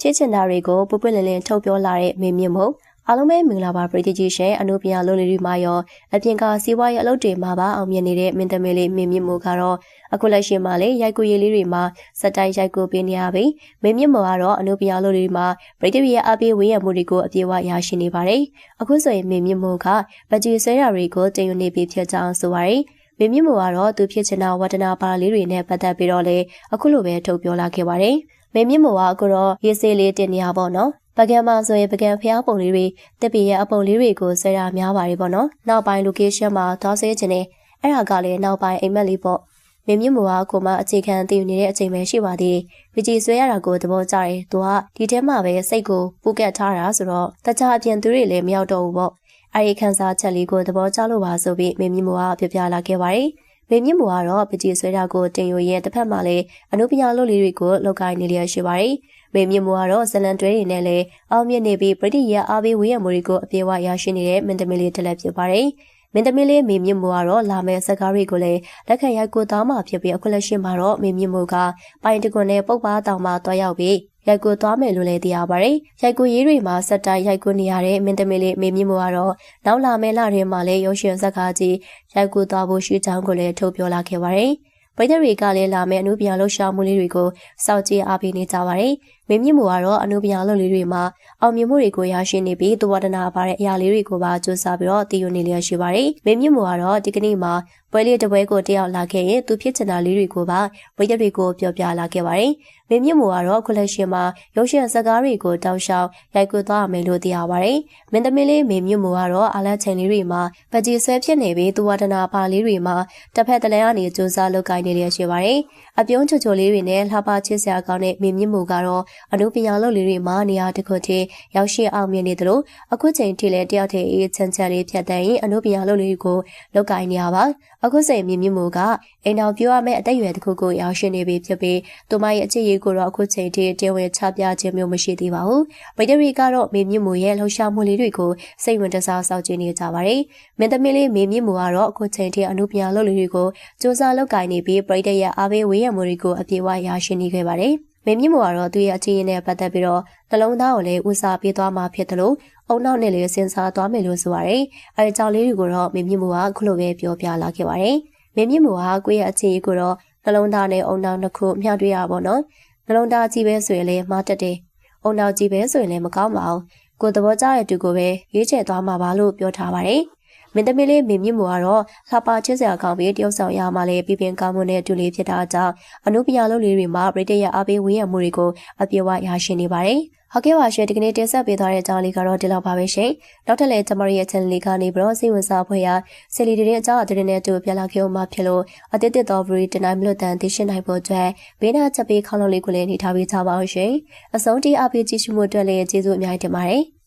ချစ်ချင်တာတွေကိုပုပ်ပွလင်းလင်းထုတ်ပြောလာတဲ့မေမြင့်မို့အားလုံးပဲမင်္ဂလာပါပရိသတ်ကြီးရှင်အနုပညာလုံးလေးတွေမှာရောအပြင်ကစီးပွားရေးအလုပ်တွေမှာပါအောင်မြင်နေတဲ့မင်းသမီးလေးမေမြင့်မို့ကတော့အခုလက်ရှိမှာလေရိုက်ကူရည်လေးတွေမှာစက်တိုင်းရိုက်ကူပေးနေရပြီမေမြင့်မို့ကတော့အနုပညာလုံးလေးတွေမှာပရိသတ်ရဲ့အပြေးဝေးရမှုတွေကိုအပြေးဝရရှိနေပါတယ်အခုဆိုရင်မေမြင့်မို့ကဗကြီးဆွဲရာတွေကိုတင်ယူနေပြီဖြစ်ကြောင်းဆိုပါတယ်မင်းမြင့်မို့ကတော့သူဖြစ်ချင်တာဝတ္တနာပါလေးတွေနဲ့ပတ်သက်ပြီးတော့လေအခုလိုပဲထုတ်ပြောလာခဲ့ပါတယ်။ မင်းမြင့်မို့ကအခုတော့ရေးစေးလေးတင်နေရပါတော့။ပကံမှာဆိုရင်ပကံဖျားပုံလေးတွေတက်ပြရဲ့အပုံလေးတွေကိုဆွဲတာများပါတယ်ပေါ့နော်။နောက်ပိုင်း location မှာသွားဆွဲခြင်းနဲ့အဲ့ဒါကလည်းနောက်ပိုင်းအိမ်မက်လေးပေါ့။မင်းမြင့်မို့ကကိုမအခြေခံတည်နေတဲ့အချိန်ပဲရှိပါသေးတယ်။ပကြီးဆွဲရတာကိုသဘောကျတယ်။သူကဒီထဲမှာပဲစိတ်ကိုပူကတ်ထားတာဆိုတော့တခြားအပြင်သူတွေလည်းမရောက်တော့ဘူးပေါ့။အဲဒီခန်းစားချက်လေးကိုသဘောကျလို့ပါဆိုပြီးမင်းမြင့်မိုးကပြပြလာခဲ့ပါတယ်။ မင်းမြင့်မိုးကတော့ပကြီးဆွဲတာကိုတင်ယူရဲ့တစ်ဖက်မှာလည်းအနုပညာလုပ်လေးတွေကိုလောက်ကိုင်းနေလျက်ရှိပါတယ်။မင်းမြင့်မိုးကတော့ဇလန်တွဲတွေနဲ့လည်းအောင်မြင်နေပြီးပရိယအားပေးဝေးရမှုတွေကိုအပြေအဝရရှိနေတဲ့မင်းသမီးလေးတစ်လက်ဖြစ်ပါတယ်။မင်းသမီးလေးမေမြင့်မိုးကတော့လာမယ့်စကားတွေကိုလည်းလက်ခံရိုက်ကိုသားမှဖြစ်ပြီးအခုလက်ရှိမှာတော့မေမြင့်မိုးကပိုင်တကွန်နဲ့ပုတ်ပါတောင်မှတွားရောက်ပြီး ရိုက်ကူသွားမယ်လို့လည်းသိရပါတယ်။ရိုက်ကူရေးတွေမှာစက်တိုင်းရိုက်ကူနေရတဲ့မင်းသမီးလေးမေမြင့်မိုးကတော့နောက်လာမယ့်လထဲမှာလည်းရုပ်ရှင်ဇာတ်ကားကြီးရိုက်ကူသွားဖို့ရှိကြောင်းကိုလည်းထုတ်ပြောလာခဲ့ပါတယ်။ပရိသတ်တွေကလည်းလာမယ့်အမှုပြန်လှုပ်ရှားမှုလေးတွေကိုစောင့်ကြည့်အားပေးနေကြပါတယ်။ မင်းမြင့်မို့ကတော့အမှုပြန်လှုပ်လေးတွေမှာအောင်မြင်မှုတွေကိုရရှိနေပြီးသဝတနာပါတဲ့အရာလေးတွေကိုပါစူးစမ်းပြီးတော့တည်ယူနေလျက်ရှိပါတယ်။မင်းမြင့်မို့ကတော့ဒီကနေ့မှာပွဲလေးတစ်ပွဲကိုတယောက်လာခဲ့ရင်သူဖြစ်ချင်တာလေးတွေကိုပါပရိသတ်တွေကိုပြောပြလာခဲ့ပါတယ်။မင်းမြင့်မို့ကတော့ခုလက်ရှင်မှာရုပ်ရှင်ဇာတ်ကားတွေကိုတောက်လျှောက်ရိုက်ကူသွားမယ်လို့သိရပါတယ်။မင်းသမီးလေးမင်းမြင့်မို့ကတော့အားလက်ချိန်လေးတွေမှာပကြီးဆွဲဖြစ်နေပြီးသူဝတနာပါလေးတွေမှာတစ်ဖက်တလဲကနေစူးစမ်းလုပ်ကိုင်နေရရှိပါတယ်။အပြုံးချိုချိုလေးတွေနဲ့လှပချစ်စရာကောင်းတဲ့မင်းမြင့်မို့ကတော့အနုပညာလုပ်လေးတွေမှာနေရာတစ်ခုထိရောက်ရှိအောင်မြင်နေသလိုအခုချိန်ထိလည်းတယောက်တည်းအေးချမ်းချမ်းလေးဖြတ်တန်းရင်အနုပညာလုပ်လေးကိုလုပ်ကိုင်နေရပါအခုချိန်မြင့်မြင့်မို့ကအိမ်တော်ပြောရမယ့်အသက်အရွယ်တစ်ခုကိုရောက်ရှိနေပြီဖြစ်ပြီးသူမရဲ့အခြေရေးကိုတော့အခုချိန်ထိတရားဝင်ချပြခြင်းမျိုးမရှိသေးပါဘူး။ဗိဒရီကတော့မေမြင့်မိုရဲ့လှုပ်ရှားမှုလေးတွေကိုစိတ်ဝင်တစားစောင့်ကြည့်နေကြပါတယ်။မင်းသမီးလေးမေမြင့်မိုကတော့အခုချိန်ထိအမှုပညာလုပ်လေးတွေကိုစူးစမ်းလုပ်ကိုင်နေပြီးပရိသတ်ရဲ့အားပေးဝေးရမှုတွေကိုအပြည့်အဝရရှိနေခဲ့ပါတယ်။ မင်းမြင့်မိုကတော့သူ့ရဲ့အခြေအနေနဲ့ပတ်သက်ပြီးတော့နှလုံးသားကိုလည်းဦးစားပေးသွားမှာဖြစ်တယ်လို့အုံနောက်နဲ့လည်းစဉ်းစားသွားမယ်လို့ဆိုရတယ်။အဲဒီကြောင့်လေးတွေကိုတော့မင်းမြင့်မိုကခုလိုပဲပြောပြလာခဲ့ပါတယ်။မင်းမြင့်မိုကကိုယ့်ရဲ့အခြေအနေကိုတော့နှလုံးသားနဲ့အုံနောက်နှစ်ခုမျှတွေ့ရပါတော့။နှလုံးသားကြီးပဲဆိုရင်လည်းမတက်တယ်။အုံနောက်ကြီးပဲဆိုရင်လည်းမကောင်းပါဘူး။ကိုယ်သဘောကျတဲ့သူကိုပဲရွေးချယ်သွားမှာပါလို့ပြောထားပါတယ်။ မင်းသမီးလေးမင်းမြင့်မို့ကတော့လှပချစ်စရာကောင်းပြီးတယောက်ဆောင်ရမှလည်းပြပြင်းကောင်းမှုနဲ့တူလေးဖြစ်တာကြောင့်အနုပညာလုပ်လေးတွေမှာပရိသတ်ရဲ့အားပေးဝန်းရံမှုတွေကိုအပြည့်အဝရရှိနေပါတယ်။ဟုတ်ကဲ့ပါရှင်ဒီကနေ့တင်ဆက်ပေးသွားတဲ့အကြောင်းလေးကတော့ဒီလောက်ပါပဲရှင်နောက်ထပ်လည်းကျမတို့ရဲ့ channel လေးကနေပြီးတော့စိတ်ဝင်စားဖွယ်ရာဆယ်လီတဲ့အကြောင်းအသတင်းနဲ့တူပြန်လာခဲ့အောင်မှဖြစ်လို့အတိတ်တော်ဗရီတနိုင်မလို့တန်သိရှင်းနိုင်ဖို့အတွက်ဘေးနာချက်ပေးခေါင်းလုံးလေးကိုလည်းနေထားပေးကြပါအောင်ရှင်အဆုံးတိအပေးကြည့်ရှုမှုအတွက်လည်းကျေးဇူးအများကြီးတင်ပါတယ်